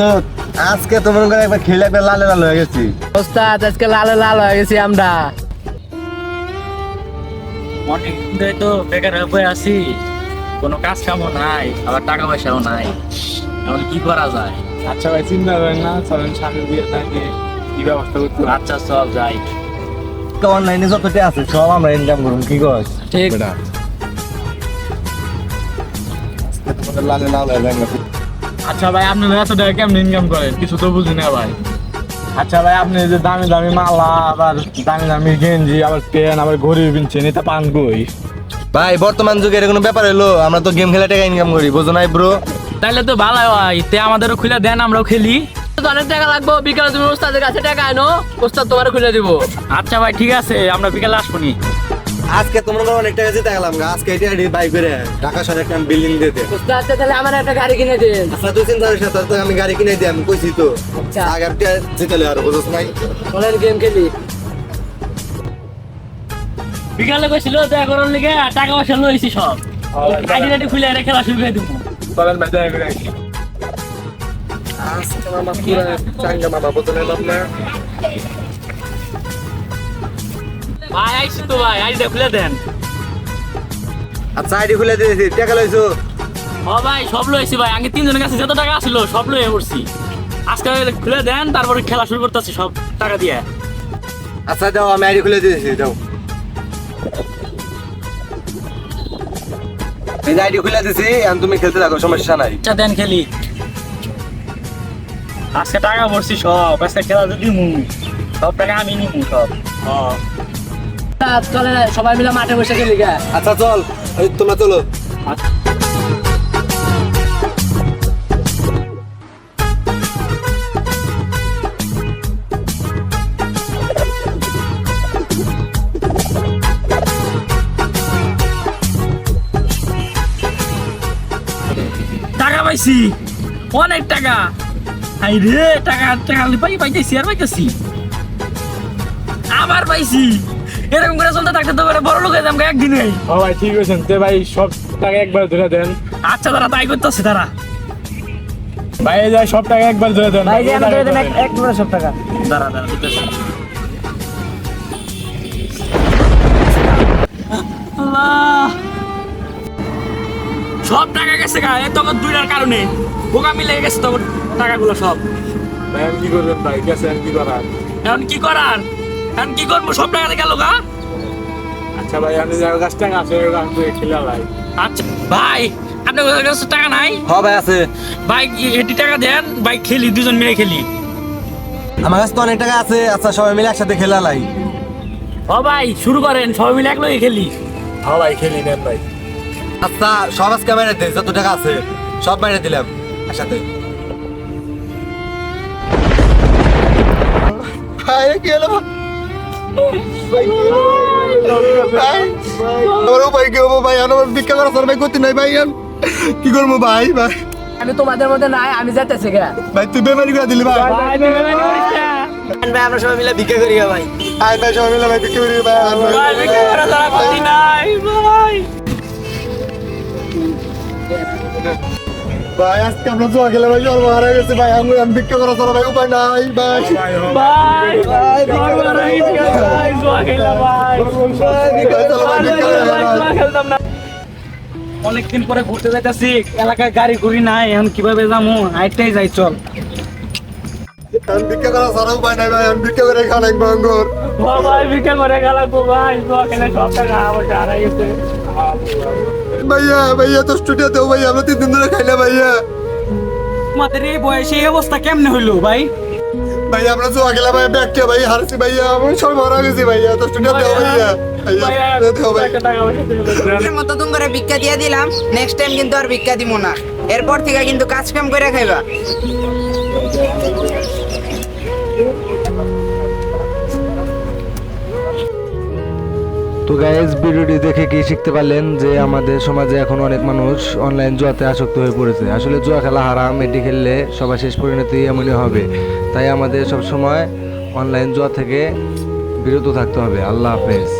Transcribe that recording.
তো আজকে তো মনে করে একবার খেলে একবার লালে লাল হয়ে গেছি। ওস্তাদ আজকে লাল লাল হয়ে গেছি আমরা। অনেক দিন তো বেকার হয়ে আছি। কোনো কাজ কামও নাই আবার টাকা পয়সাও নাই। এখন কি করা যায়? আচ্ছা ভাই চিন্তা করেন না চলেন সামনে দিয়ে থাকে কি ব্যবস্থা করতে? আচ্ছা চল যাই। অনলাইনে যতটা আছে সব আমরা ইনকাম করুন কি কর ঠিক। লালে লাল হয়ে যাবে আচ্ছা ভাই আপনি এত টাকা কেমন ইনকাম করেন? কিছু তো বুঝি না ভাই। আচ্ছা ভাই আপনি যে দামি দামি মালা আবার দামি দামি গেঞ্জি আবার পেন আবার ঘড়ি কিনছেন এটা পান কই? ভাই বর্তমান যুগে এর কোনো ব্যাপার হলো আমরা তো গেম খেলে টাকা ইনকাম করি বুঝো নাই ব্রো তাহলে তো ভালো হয় তে আমাদেরও খুলে দেন আমরাও খেলি। অনেক টাকা লাগবে বিকালে তুমি ওস্তাদের কাছে টাকা আনো ওস্তাদ তোমার খুলে দিব। আচ্ছা ভাই ঠিক আছে আমরা বিকালে আসব নি। আজকে তোমরা অনেক টাকা জিতে গেলাম আজকে এটা বাইক করে ঢাকা শহরে একটা বিল্ডিং দিতে ওস্তাদ তাহলে আমার একটা গাড়ি কিনে দিন আচ্ছা তুই চিন্তা করিস না তোর আমি গাড়ি কিনে দিই আমি কইছি তো। আচ্ছা। আগে টাকা জিতালে আর বুঝছ নাই। চলেন গেম খেলি। বিকালে কইছিল দেখা করার লিগে টাকা পয়সা লইছি সব। আইডি টাইডি খুলে এটা খেলা শুরু করে দিব। চলেন ভাই দেখা করে। আসি। আজকে মামা পুরা চাঙ্গা মামা বুঝো নাই না ভাই আইছি তো ভাই আইডিটা খুলে দেন। আচ্ছা আইডি খুলে দিয়েছি টাকা লইছো? ও ভাই সব লইছি ভাই আগে তিনজনের কাছে যত টাকা আছিল সব লয়ে পড়ছি আজকে খুলে দেন তারপরে খেলা শুরু করতেছি সব টাকা দিয়ে। আচ্ছা দাও আমি আইডি খুলে দিয়েছি দাও। এই আইডি খুলে দিয়েছি এখন তুমি খেলতে থাকো সমস্যা নাই। আচ্ছা দেন খেলি। আজকে টাকা ভরছি সব আজকে খেলা যদি সব টাকা আমি নিমু সব। হ্যাঁ চলে সবাই মিলে মাঠে বসে খেলি আচ্ছা চল। এই তোমরা চলো। টাকা পাইছি। অনেক টাকা। আই রে টাকা টাকা পাই পাইতেছি আর পাইতেছি। আবার পাইছি। এরকম করে চলতে থাকতে তো বড় লোক হয়ে যাব একদিনে ও ভাই ঠিক আছেন তে ভাই সব টাকা একবার ধরে দেন। আচ্ছা তারা তাই করতেছে তারা ভাই এই যে সব টাকা একবার ধরে দেন। ভাই যে আমাদের দেন এক- এক সব টাকা। দাঁড়া দাঁড়া আল্লাহ। সব টাকা গেছে গা এ তখন দুইটার কারণে। বোকা মিলে গেছে তখন টাকাগুলো সব। ভাই আমি কি করবেন ভাই? গেছে কি করার? এখন কি করার? এখন কি করব? সব টাকা গেল গা? আচ্ছা ভাই আমি যার কাছ টাকা আছে ওই কাছ থেকে খেলা ভাই। আচ্ছা ভাই আপনার কাছে টাকা নাই? হ ভাই আছে। ভাই এটি টাকা দেন ভাই খেলি দুজন মিলে খেলি। আমার কাছে তো অনেক টাকা আছে। আচ্ছা সবাই মিলে একসাথে খেলা লাই। ও ভাই শুরু করেন সবাই মিলে একলগে খেলি। হ্যাঁ ভাই খেলি নেন ভাই। আচ্ছা সব আজকে মেরে দে যত টাকা আছে সব মেরে দিলাম একসাথে। ভাই কি হলো? আমার উপায় কি হব ভাই আমার ভিক্ষা করা সরবাই করতে নাই ভাই কি করব ভাই ভাই? আমি তোমাদের মধ্যে নাই আমি যেতেছি গা ভাই তুই বেমারি করে দিলি ভাই। ভাই আমরা সবাই মিলে ভিক্ষা করি ভাই। আয় ভাই সবাই মিলে ভাই ভিক্ষা করি ভাই ভাই। ভাই ভিক্ষা করা ছাড়া গতি নাই ভাই। ভাই আজকে আমরা জোয়া খেলে ভাই সর্ব হারা গেছে ভাই আমি আমি ভিক্ষা করা ছাড়া ভাই উপায় নাই ভাই। ভাই ভাই অনেকদিন পরে ঘুরতে যাইতাছি এলাকায় গাড়ি ঘুরি নাই এখন কীভাবে যাব হাইটাই যাই চল। ভিক্ষা করা নাই ভাই আমি ভিক্ষা করে খান এক ভাঙ্গর ও ভাই ভিক্ষা করে গেলাম ভাই। জোয়া খেলে সব টাকা আমার হারাই গেছে। ভাইয়া ভাইয়া তো স্টুডিও দেও ভাইয়া আমরা তিন দিন ধরে খাইলে ভাইয়া। তোমাদের এই বয়সে এই অবস্থা কেমনে হইল ভাই? ভাইয়া আমরা জোয়া ভাই ব্যাগটা ভাই হারছি ভাইয়া আমি সব মারা গেছি ভাইয়া ভাই। একটা টাকা পয়সা দিও না। এর মতো তুমি করে ভিক্ষা দিয়ে দিলাম নেক্সট টাইম কিন্তু আর ভিক্ষা দিব না। এরপর থেকে কিন্তু কাজ কাম করে খাইবা। তো গাইজ ভিডিওটি দেখে কি শিখতে পারলেন যে আমাদের সমাজে এখন অনেক মানুষ অনলাইন জুয়াতে আসক্ত হয়ে পড়েছে। আসলে জুয়া খেলা হারাম, এটি খেললে সবার শেষ পরিণতি এমনই হবে। তাই আমাদের সব সময় অনলাইন জুয়া থেকে বিরত থাকতে হবে। আল্লাহ হাফেজ।